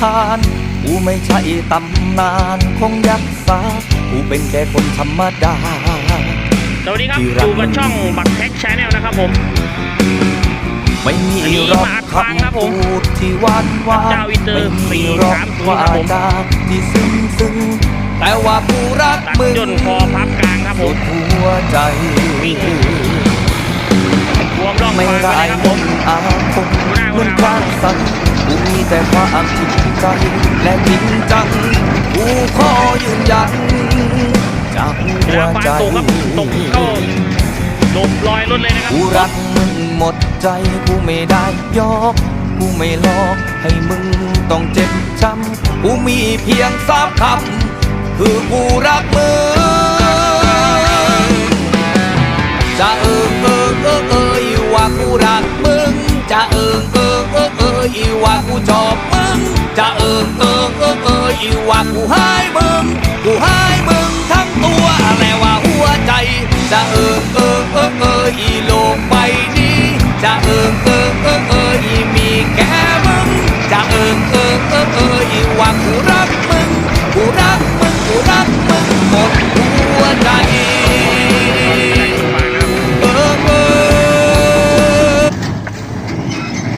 หารกูไม่ใช่ตำนานคงยักษ์ษากูเป็นแค่คนธรรมดา สวัสดีครับที่รักอยู่กับช่องบักแท็กชาแนลนะครับผมไม่มีอันนี้หรอกมาอัดฟังครับคำผมพูดที่หวานหวานเจ้าอินเตอร์ไม่มีสี่หรอกสามศูนย์ว่าครับผมจาที่ซึ้งซึ้งแต่ว่าผู้รักตัดมึงจนคอพับกลางครับผสุมดหัวใจรวมร่องไม่ฟางไปได้เลยครับผมอาคมดูหน้าเหมือนดูหน้าข้างสันกู มีแต่ความจริงใจและจริงจังกูขอยืนยันจากหัววลาฟางใจตกครับตกเข้าลบลอยรถเลยนะครับกูรักมึงหมดใจกูไม่ได้ยอกกูไม่หลอกให้มึงต้องเจ็บช้ำกูมีเพียงสามคำคือกูรักมึงจะเอิงเอิงเอิงเอยว่ากูรักมึงจะเอิงเอิงเอิงเอยว่ากูชอบมึงจะเอิงเอิงเอิงเอยว่ากูให้มึงกูให้มึงทั้งตัวแล้ว่าหัวใจจะเอิงเอิงเอิงเอยโลกใบนี้จะเอิงเอิ